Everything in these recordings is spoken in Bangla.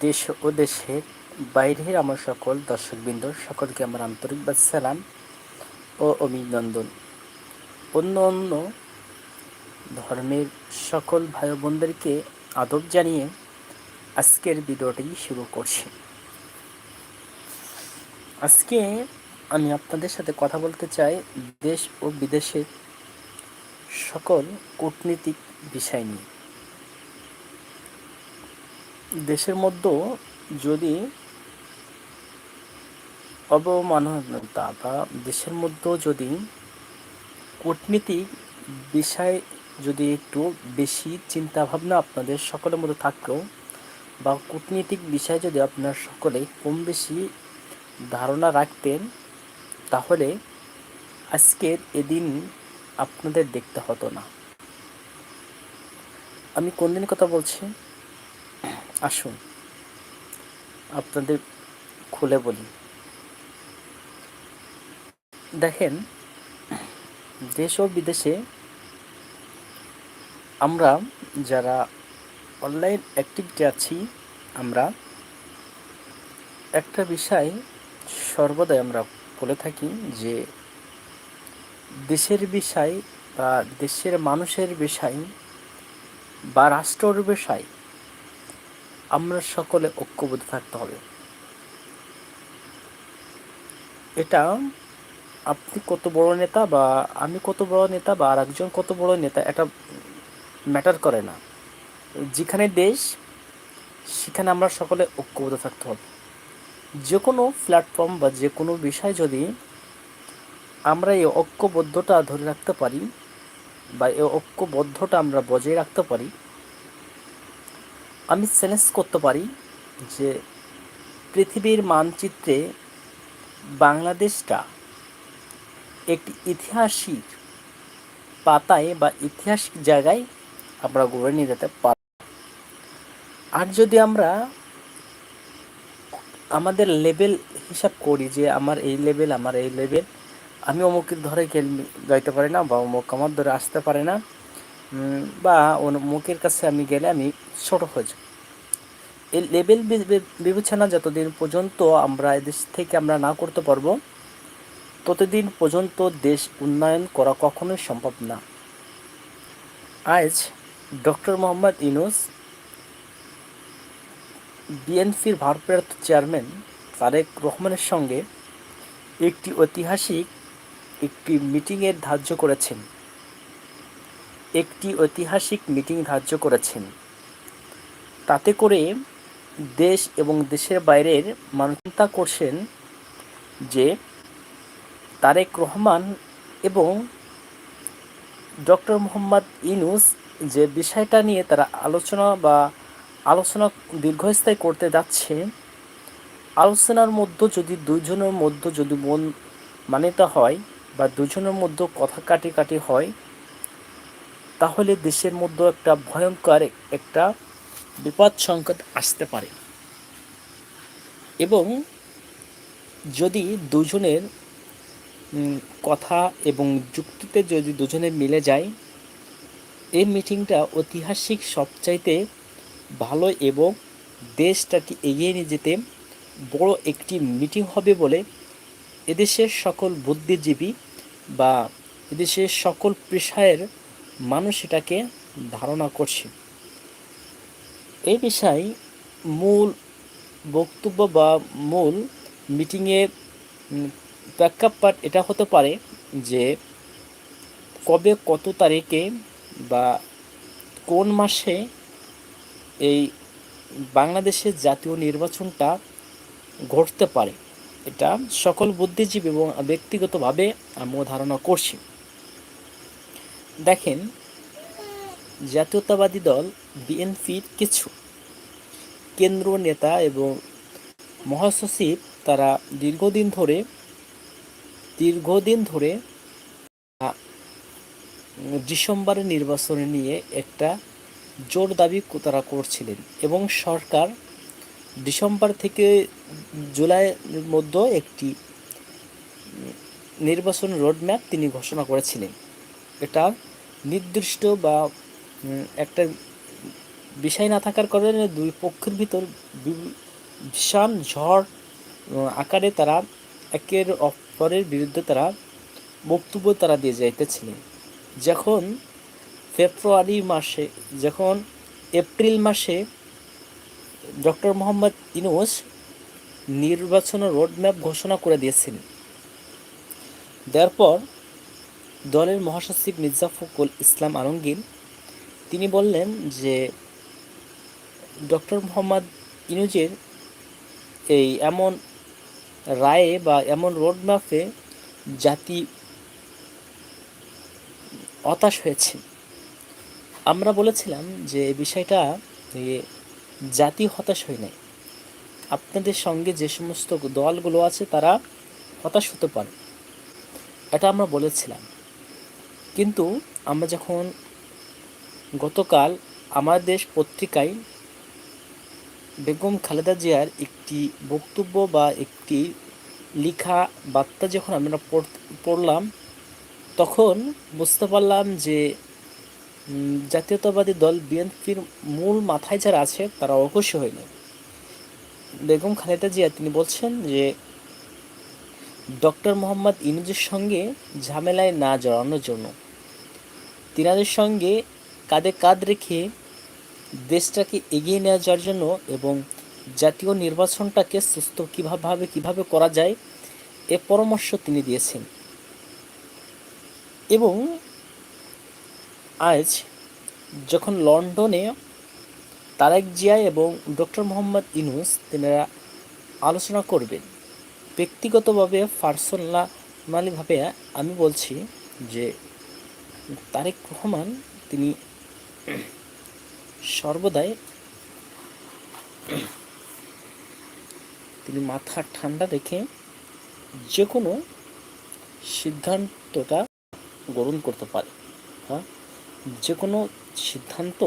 দেশ ও দেশের বাইরের আমার সকল দর্শকবৃন্দ, সকলকে আমার আন্তরিক সালাম ও অভিনন্দন। অন্য অন্য ধর্মের সকল ভাই বোনদেরকে আদব জানিয়ে আজকের ভিডিওটি শুরু করছি। আজকে আমি আপনাদের সাথে কথা বলতে চাই দেশ ও বিদেশের সকল কূটনীতিক বিষয় নিয়ে। দেশের মধ্যে যদি অবমাননতা বা দেশের মধ্যে যদি কূটনীতিক বিষয় যদি একটু বেশি চিন্তা ভাবনা আপনাদের সকলের মধ্যে থাকলেও বা কূটনীতিক বিষয় যদি আপনার সকলে কম বেশি ধারণা রাখতেন, তাহলে আজকের এদিন আপনাদের দেখতে হতো না। আমি কোন দিন কথা বলছি? আসুন, আপনাদের খুলে বলি। দেখেন, দেশ ও বিদেশে আমরা যারা অনলাইন অ্যাক্টিভিটি আছি, আমরা একটা বিষয় সর্বদাই আমরা বলে থাকি যে, দেশের বিষয় বা দেশের মানুষের বিষয় বা রাষ্ট্রর বিষয় আমরা সকলে ঐক্যবদ্ধ থাকতে হবে। এটা আপনি কত বড় নেতা বা আমি কত বড় নেতা বা আর একজন কত বড় নেতা, এটা ম্যাটার করে না। যেখানে দেশ, সেখানে আমরা সকলে ঐক্যবদ্ধ থাকতে হবে। যে কোনো প্ল্যাটফর্ম বা যে কোনো বিষয় যদি আমরা এই ঐক্যবদ্ধটা ধরে রাখতে পারি বা এই ঐক্যবদ্ধটা আমরা বজায় রাখতে পারি আমি চ্যালেঞ্জ করতে পারি যে পৃথিবীর মানচিত্রে বাংলাদেশটা একটি ঐতিহাসিক পাতায় বা ঐতিহাসিক জায়গায় আমরা গড়ে নিয়ে যেতে পারি আর যদি আমরা আমাদের লেভেল হিসাব করি যে আমার এই লেভেল আমার এই লেভেল আমি অমুকের ধরে গেল যাইতে পারি না বা অমুক আমার ধরে আসতে পারে না। বা মুখের কাছে আমি গেলে আমি ছোট হয়ে যাই। এই লেভেল বিবেচনা যতদিন পর্যন্ত আমরা এদেশ থেকে আমরা না করতে পারব, ততদিন পর্যন্ত দেশ উন্নয়ন করা কখনোই সম্ভব না। আজ ডক্টর মোহাম্মদ ইনুস বিএনপির ভারপ্রাপ্ত চেয়ারম্যান তারেক রহমানের সঙ্গে একটি ঐতিহাসিক একটি মিটিংয়ের ধার্য করেছেন। একটি ঐতিহাসিক মিটিং ধার্য করেছেন। তাতে করে দেশ এবং দেশের বাইরের মানুষ চিন্তা করছেন যে তারেক রহমান এবং ডক্টর মোহাম্মদ ইনুস যে বিষয়টা নিয়ে তারা আলোচনা বা আলোচনা দীর্ঘস্থায়ী করতে যাচ্ছে, আলোচনার মধ্যে যদি দুজনের মধ্যে যদি মন মানিত হয় বা দুজনের মধ্যে কথা কাটি কাটি হয় তাহলে দেশের মধ্যে একটা ভয়ঙ্কর একটা বিপদ সংকট আসতে পারে। এবং যদি দুজনের কথা এবং যুক্তিতে যদি দুজনে মিলে যায়, এই মিটিংটা ঐতিহাসিক সবচাইতে ভালো এবং দেশটাকে এগিয়ে নিয়ে যেতে বড় একটি মিটিং হবে বলে এদেশের সকল বুদ্ধিজীবী বা এদেশের সকল পেশায়ের মানুষ এটাকে ধারণা করছে। এই বিষয়ে মূল বক্তব্য বা মূল মিটিংয়ের প্রেক্ষাপট এটা হতে পারে যে কবে কত তারিখে বা কোন মাসে এই বাংলাদেশের জাতীয় নির্বাচনটা ঘটতে পারে। এটা সকল বুদ্ধিজীবী এবং ব্যক্তিগতভাবে আমিও ধারণা করছি। দেখেন, জাতীয়তাবাদী দল বিএনপির কিছু। কেন্দ্র নেতা এবং মহাসচিব তারা দীর্ঘদিন ধরে দীর্ঘদিন ধরে ডিসেম্বরের নির্বাচন নিয়ে একটা জোর দাবি তারা করছিলেন এবং সরকার ডিসেম্বর থেকে জুলাইয়ের মধ্যে একটি নির্বাচন রোডম্যাপ তিনি ঘোষণা করেছিলেন। এটা নির্দিষ্ট বা একটা বিষয় না থাকার কারণে দুই পক্ষের ভিতর ভীষণ ঝড় আকারে তারা একের অপরের বিরুদ্ধে তারা বক্তব্য তারা দিয়ে যাইতেছিলেন যখন ফেব্রুয়ারি মাসে, যখন এপ্রিল মাসে ডক্টর মোহাম্মদ ইনুস নির্বাচনের রোডম্যাপ ঘোষণা করে দিয়েছিলেন, দেওয়ার পর দলের মহাসচিব মির্জা ফখরুল ইসলাম আলমগীর, তিনি বললেন যে ডক্টর মোহাম্মদ ইনুজের এই এমন রায়ে বা এমন রোড রোডম্যাপে জাতি হতাশ হয়েছে। আমরা বলেছিলাম যে বিষয়টা জাতি হতাশ হয় নাই। আপনাদের সঙ্গে যে সমস্ত দলগুলো আছে তারা হতাশ হতে পারে। এটা আমরা বলেছিলাম। কিন্তু আমরা যখন গতকাল আমার দেশ পত্রিকায় বেগম খালেদা জিয়ার একটি বক্তব্য বা একটি লেখা বার্তা যখন আমরা পড়- পড়লাম, তখন বুঝতে পারলাম যে জাতীয়তাবাদী দল বিএনপির মূল মাথায় যারা আছে, তারা অবশ্যই হয়নি বেগম খালেদা জিয়া, তিনি বলছেন যে, ডক্টর মোহাম্মদ ইনুজের সঙ্গে ঝামেলায় না জড়ানোর জন্য তিনাদের সঙ্গে কাঁধে কাঁধ রেখে দেশটাকে এগিয়ে নিয়ে যাওয়ার জন্য এবং জাতীয় নির্বাচনটাকে সুস্থ কীভাবে কীভাবে করা যায়, এ পরামর্শ তিনি দিয়েছেন। এবং আজ যখন লন্ডনে তারেক জিয়া এবং ডক্টর মোহাম্মদ ইনুস তেনারা আলোচনা করবেন, ব্যক্তিগতভাবে পার্সোনালিভাবে আমি বলছি যে তারেক রহমান তিনি সর্বদাই তিনি মাথা ঠান্ডা রেখে যে কোনো সিদ্ধান্তটা গ্রহণ করতে পারে। হ্যাঁ? যে কোনো সিদ্ধান্ত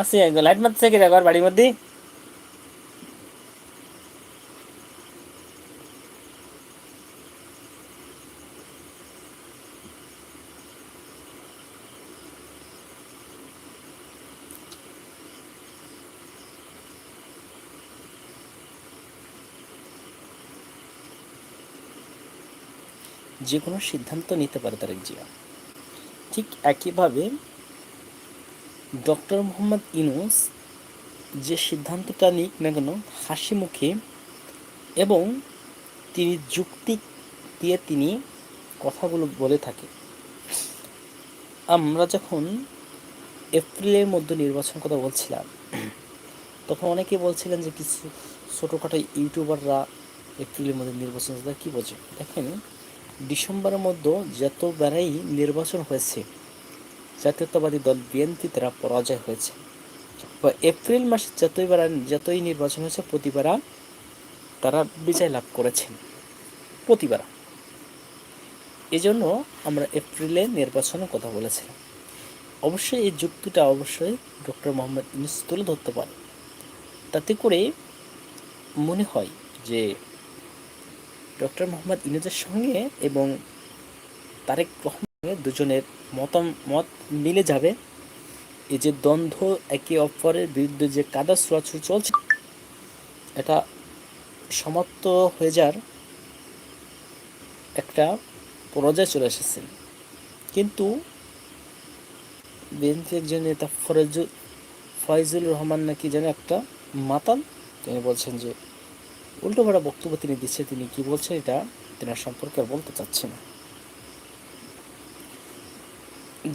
আসি লাইট মারতেছে কি বাড়ির মধ্যে। যে কোনো সিদ্ধান্ত নিতে পারে তারেক জিয়া ঠিক একইভাবে ডক্টর মোহাম্মদ ইনুস যে সিদ্ধান্তটা নিক না কেন, হাসি মুখে এবং তিনি যুক্তি দিয়ে তিনি কথাগুলো বলে থাকে। আমরা যখন এপ্রিলের মধ্যে নির্বাচন কথা বলছিলাম, তখন অনেকে বলছিলেন যে কিছু ছোটোখাটো ইউটিউবাররা এপ্রিলের মধ্যে নির্বাচন কী বোঝে দেখেন ডিসেম্বরের মধ্যে যত বেড়াই নির্বাচন হয়েছে, জাতীয়তাবাদী দল বিএনপি তারা পরাজয় হয়েছে। বা এপ্রিল মাসে যতই যতই নির্বাচন হয়েছে, প্রতিবার তারা বিজয় লাভ করেছেন। প্রতিবার। এজন্য আমরা এপ্রিলে নির্বাচনের কথা বলেছিলাম। অবশ্যই এই যুক্তিটা অবশ্যই ডক্টর মোহাম্মদ ইউনুস তুলে ধরতে পারে। তাতে করে মনে হয় যে ডক্টর মোহাম্মদ ইনুজের সঙ্গে এবং তারেক রহমানের দুজনের মতামত মিলে যাবে। এই যে দ্বন্দ্ব একে অপরের বিরুদ্ধে যে কাদা ছোঁয়াছুড়ি চলছে, এটা সমাপ্ত হয়ে যার একটা পর্যায়ে চলে এসেছে। কিন্তু বিএনপি একজন নেতা ফরজুল ফয়জুল রহমান নাকি যেন একটা মাতাল, তিনি বলছেন যে উল্টোপাল্টা বক্তব্য তিনি দিচ্ছে, তিনি কি বলছেন এটা তেনার সম্পর্কে আর বলতে চাচ্ছি না।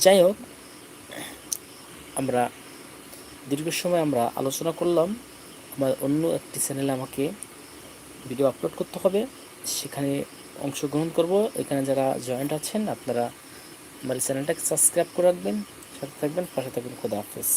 যাই হোক, আমরা দীর্ঘ সময় আমরা আলোচনা করলাম। আমার অন্য একটি চ্যানেলে আমাকে ভিডিও আপলোড করতে হবে। সেখানে অংশগ্রহণ করব। এখানে যারা জয়েন্ট আছেন, আপনারা আমার চ্যানেলটাকে সাবস্ক্রাইব করে রাখবেন। সাথে থাকবেন, পাশে থাকবেন। খোদা হাফেজ।